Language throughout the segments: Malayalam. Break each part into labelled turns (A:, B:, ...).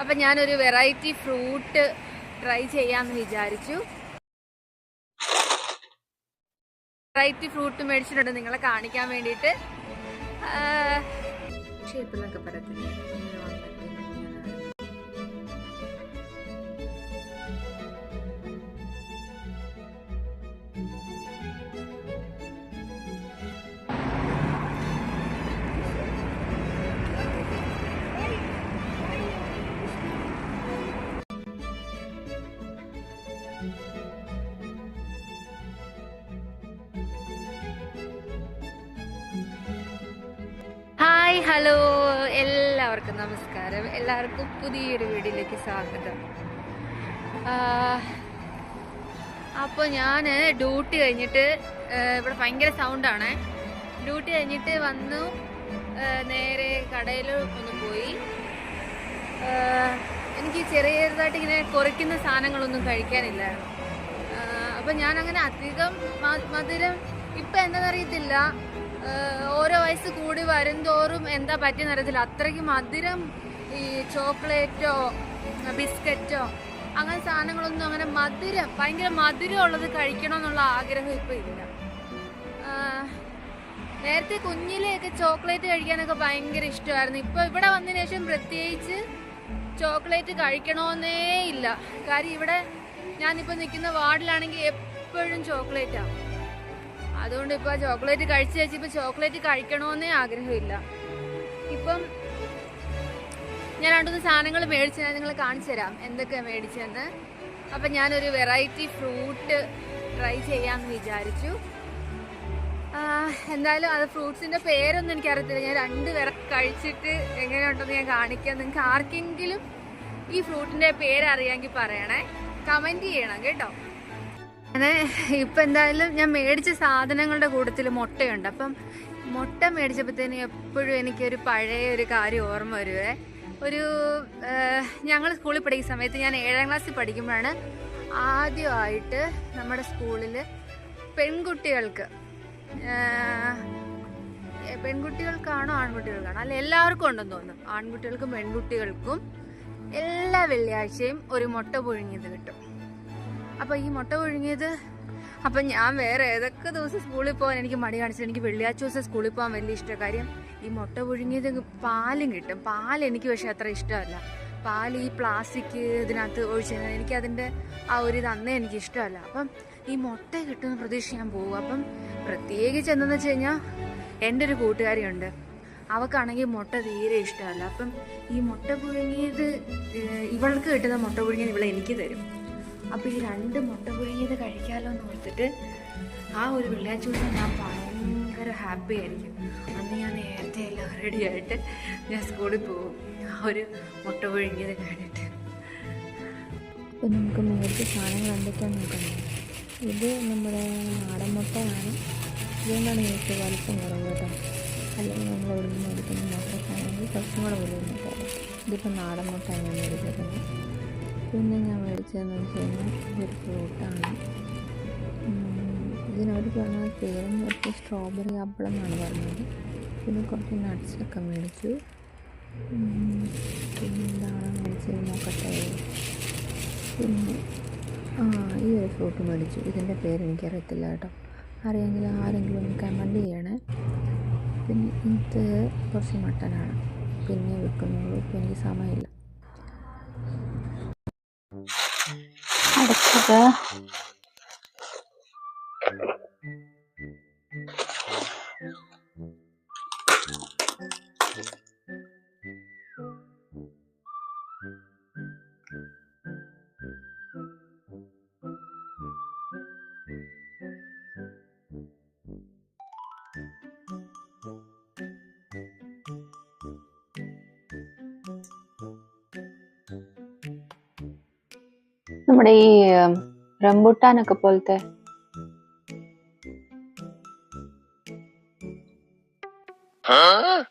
A: അപ്പം ഞാനൊരു വെറൈറ്റി ഫ്രൂട്ട് ട്രൈ ചെയ്യാന്ന് വിചാരിച്ചു. വെറൈറ്റി ഫ്രൂട്ട് മേടിച്ചിട്ടുണ്ട്. നിങ്ങളെ കാണിക്കാൻ വേണ്ടിയിട്ട്. ഷേപ്പിലൊക്കെ പറയത്തില്ലേ? ഹലോ എല്ലാവർക്കും നമസ്കാരം. എല്ലാവർക്കും പുതിയൊരു വീഡിയോയിലേക്ക് സ്വാഗതം. അപ്പോൾ ഞാൻ ഡ്യൂട്ടി കഴിഞ്ഞിട്ട് ഇവിടെ ഭയങ്കര സൗണ്ടാണ്. ഡ്യൂട്ടി കഴിഞ്ഞിട്ട് വന്നു. നേരെ കടയിൽ ഒന്ന് പോയി. എനിക്ക് ചെറിയ ചെറുതായിട്ട് ഇങ്ങനെ കുറയ്ക്കുന്ന സാധനങ്ങളൊന്നും കഴിക്കാനില്ലായിരുന്നു അപ്പം ഞാൻ അങ്ങനെ അധികം മധുരം ഇപ്പം എന്താണെന്നറിയത്തില്ല ഓരോ വയസ്സ് കൂടി വരുംതോറും എന്താ പറ്റിയെന്ന് അറിയത്തില്ല. അത്രയ്ക്ക് മധുരം ഈ ചോക്ലേറ്റോ ബിസ്ക്കറ്റോ അങ്ങനെ സാധനങ്ങളൊന്നും അങ്ങനെ മധുരം ഭയങ്കര മധുരം ഉള്ളത് കഴിക്കണമെന്നുള്ള ആഗ്രഹം ഇപ്പം ഇല്ല. നേരത്തെ കുഞ്ഞിലെയൊക്കെ ചോക്ലേറ്റ് കഴിക്കാനൊക്കെ ഭയങ്കര ഇഷ്ടമായിരുന്നു. ഇപ്പോൾ ഇവിടെ വന്നതിന് ശേഷം പ്രത്യേകിച്ച് ചോക്ലേറ്റ് കഴിക്കണമെന്നേ ഇല്ല. കാര്യം ഇവിടെ ഞാനിപ്പോൾ നിൽക്കുന്ന വാർഡിലാണെങ്കിൽ എപ്പോഴും ചോക്ലേറ്റാണ് അതുകൊണ്ട് ഇപ്പോൾ ചോക്ലേറ്റ് കഴിച്ചു വെച്ച് ഇപ്പോൾ ചോക്ലേറ്റ് കഴിക്കണമെന്നേ ആഗ്രഹമില്ല. ഇപ്പം ഞാൻ രണ്ടുമൂന്ന് സാധനങ്ങൾ മേടിച്ച് ഞാൻ നിങ്ങളെ കാണിച്ചു തരാം. എന്തൊക്കെയാണ് മേടിച്ചതെന്ന്. അപ്പം ഞാനൊരു വെറൈറ്റി ഫ്രൂട്ട് ട്രൈ ചെയ്യാമെന്ന് വിചാരിച്ചു. എന്തായാലും അത് ഫ്രൂട്ട്സിന്റെ പേരൊന്നും എനിക്കറിയത്തില്ല. ഞാൻ രണ്ട് പേരെ കഴിച്ചിട്ട് എങ്ങനെയുണ്ടെന്ന് ഞാൻ കാണിക്കാം. നിങ്ങൾക്ക് ആർക്കെങ്കിലും ഈ ഫ്രൂട്ടിന്റെ പേരറിയാമെങ്കിൽ പറയണേ. കമന്റ് ചെയ്യണം കേട്ടോ. അങ്ങനെ ഇപ്പം എന്തായാലും ഞാൻ മേടിച്ച സാധനങ്ങളുടെ കൂട്ടത്തിൽ മുട്ടയുണ്ട്. അപ്പം മുട്ട മേടിച്ചപ്പോഴത്തേന് എപ്പോഴും എനിക്കൊരു പഴയ ഒരു കാര്യം ഓർമ്മ വരുവേ. ഒരു ഞങ്ങൾ സ്കൂളിൽ പഠിക്കുന്ന സമയത്ത് ഞാൻ ഏഴാം ക്ലാസ്സിൽ പഠിക്കുമ്പോഴാണ് ആദ്യമായിട്ട് നമ്മുടെ സ്കൂളിൽ പെൺകുട്ടികൾക്ക് പെൺകുട്ടികൾക്കാണോ ആൺകുട്ടികൾക്കാണോ? അല്ല എല്ലാവർക്കും ഉണ്ടെന്ന് തോന്നുന്നു. ആൺകുട്ടികൾക്കും പെൺകുട്ടികൾക്കും എല്ലാ വെള്ളിയാഴ്ചയും ഒരു മുട്ട പുഴുങ്ങിയത് കിട്ടും. അപ്പൊ ഈ മുട്ട പുഴുങ്ങിയത്? അപ്പൊ ഞാൻ വേറെ ഏതൊക്കെ ദിവസം സ്കൂളിൽ പോകാൻ എനിക്ക് മടി കാണിച്ചത് എനിക്ക് വെള്ളിയാഴ്ച ദിവസം സ്കൂളിൽ പോകാൻ വലിയ ഇഷ്ടം. കാര്യം ഈ മുട്ട പുഴുങ്ങിയത് പാലും കിട്ടും. പാൽ എനിക്ക് പക്ഷെ അത്ര ഇഷ്ടമല്ല. പാൽ ഈ പ്ലാസ്റ്റിക് ഇതിനകത്ത് ഒഴിച്ച് കഴിഞ്ഞാൽ എനിക്ക് അതിന്റെ ആ ഒരു ഇത് അന്നേ എനിക്ക് ഇഷ്ടമല്ല. അപ്പം ഈ മുട്ട കിട്ടുമെന്ന് പ്രതീക്ഷ ഞാൻ പോകും അപ്പം പ്രത്യേകിച്ച് എന്തെന്ന് വെച്ച് കഴിഞ്ഞാൽ എന്റെ ഒരു കൂട്ടുകാരിയുണ്ട്. അവക്കാണെങ്കിൽ മുട്ട തീരെ ഇഷ്ടമല്ല. അപ്പം ഈ മുട്ട പുഴുങ്ങിയത് ഇവൾക്ക് കിട്ടുന്ന മുട്ട പുഴുങ്ങിയത് ഇവളെ എനിക്ക് തരും. അപ്പോൾ ഈ രണ്ട് മുട്ട പുഴുങ്ങിയത് കഴിക്കാമല്ലോ എന്ന് ഓർത്തിട്ട് ആ ഒരു വെള്ളിയാഴ്ച ദിവസം ഞാൻ ഭയങ്കര ഹാപ്പി ആയിരിക്കും. അന്ന് ഞാൻ നേരത്തെ എല്ലാം റെഡി ആയിട്ട് ഞാൻ സ്കൂളിൽ പോകും. ആ ഒരു മുട്ട പുഴുങ്ങിയത് കഴിഞ്ഞിട്ട്
B: അപ്പോൾ നമുക്ക് മേടിച്ച സാധനങ്ങൾ എന്തൊക്കെയാണെന്ന് നോക്കാം ഇത് നമ്മുടെ നാടൻ മുട്ടയാണ്. ഇതുകൊണ്ടാണ് എനിക്ക് വലിപ്പം കുറവ് കേട്ടോ. അല്ലെങ്കിൽ നമ്മൾ നിന്ന് മേടിക്കുന്ന മുട്ടക്കാണെങ്കിൽ കുറച്ചും കൂടെ വലിയ മുട്ട ഇതിപ്പോൾ നാടൻ മുട്ടയാണ് ഞാൻ പിന്നെ ഞാൻ മേടിച്ചതെന്ന് വെച്ച് കഴിഞ്ഞാൽ ഇതൊരു ഫ്രൂട്ടാണ്. ഇതിനവർ പറഞ്ഞ പേരെന്ന് കുറച്ച് സ്ട്രോബെറി ആപ്പിൾ എന്നാണ് പറഞ്ഞത്. പിന്നെ കുറച്ച് നട്ട്സൊക്കെ മേടിച്ചു. പിന്നെ എന്താണ് മേടിച്ചത് നോക്കട്ടെ. പിന്നെ ആ ഈ ഒരു ഫ്രൂട്ട് മേടിച്ചു. ഇതിന്റെ പേര് എനിക്കറിയത്തില്ല കേട്ടോ. അറിയാമെങ്കിൽ ആരെങ്കിലും ഒന്ന് കമന്റ് ചെയ്യണേ. പിന്നെ ഇത് കുറച്ച് മട്ടനാണ് പിന്നെ വെക്കുന്നുള്ളൂ. എനിക്ക് സമയമില്ല. അടുത്തത് നമ്മുടെ ഈ റംബുട്ടാനൊക്കെ പോലത്തെ Huh?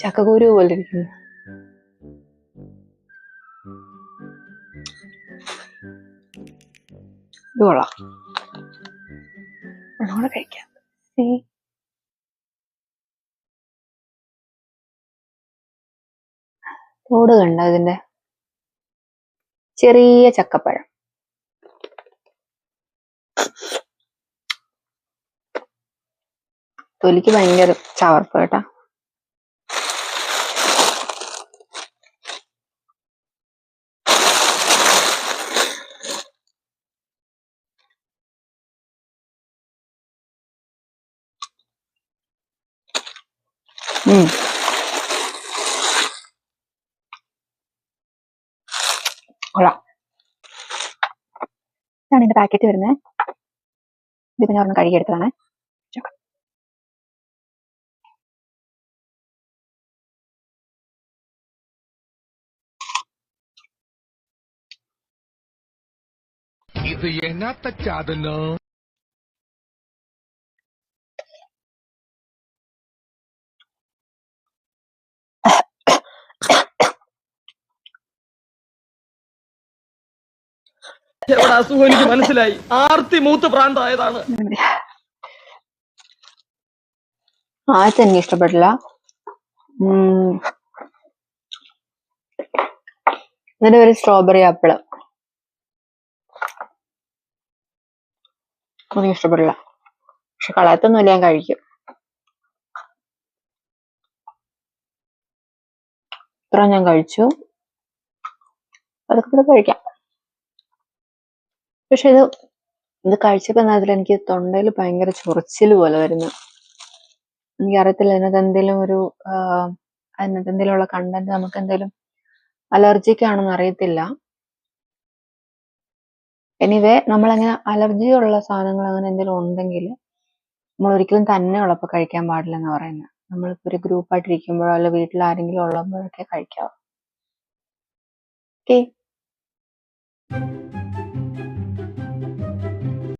C: ചക്കക്കുരു പോലെ ഇരിക്കുന്നു? തോട് കണ്ട ഇതിന്റെ? ചെറിയ ചക്കപ്പഴം. തൊലിക്ക് ഭയങ്കര ചവർപ്പ് കേട്ടാ. കൊള്ളാം. ഇതാണ് ഇതിന്റെ പാക്കറ്റ് വരുന്നത് ഇതിപ്പോ ഞാൻ ഒരെണ്ണം കഴുകിയെടുത്തതാണ്
D: ഇത് എന്നാത്ത ചാതനോ
E: അസുഖം എനിക്ക് മനസ്സിലായി? ആർത്തി മൂത്ത് പ്രാന്തായതാണ്.
C: ആദ്യത്തെ എനിക്ക് ഇഷ്ടപ്പെട്ടില്ല. ഇതിന്റെ ഒരു സ്ട്രോബെറി ആപ്പിൾ എനിക്ക് ഇഷ്ടപ്പെടില്ല പക്ഷെ കളയത്തൊന്നുമില്ല ഞാൻ കഴിക്കും. ഇത്ര ഞാൻ കഴിച്ചു. അതൊക്കെ കഴിക്കാം. പക്ഷെ ഇത് ഇത് കഴിച്ചപ്പോ അതിൽ എനിക്ക് തൊണ്ടയിൽ ഭയങ്കര ചൊറിച്ചിൽ പോലെ വരുന്നു. എനിക്കറിയത്തില്ല അതിനകത്ത് എന്തെങ്കിലും ഒരു അതിനകത്ത് എന്തെങ്കിലും ഉള്ള കണ്ടന്റ് നമുക്ക് എന്തെങ്കിലും അലർജിക്ക് ആണെന്ന് അറിയത്തില്ല. എനിവേ നമ്മളങ്ങനെ അലർജി ഉള്ള സാധനങ്ങൾ അങ്ങനെ എന്തെങ്കിലും ഉണ്ടെങ്കിൽ നമ്മൾ ഒരിക്കലും തന്നെ ഉള്ളപ്പോൾ കഴിക്കാൻ പാടില്ല എന്ന് പറയുന്നത് നമ്മളിപ്പോ ഒരു ഗ്രൂപ്പായിട്ട് ഇരിക്കുമ്പോഴോ അല്ലെങ്കിൽ വീട്ടിൽ ആരെങ്കിലും ഉള്ളപ്പോഴൊക്കെ കഴിക്കാവൂ. ഓക്കെ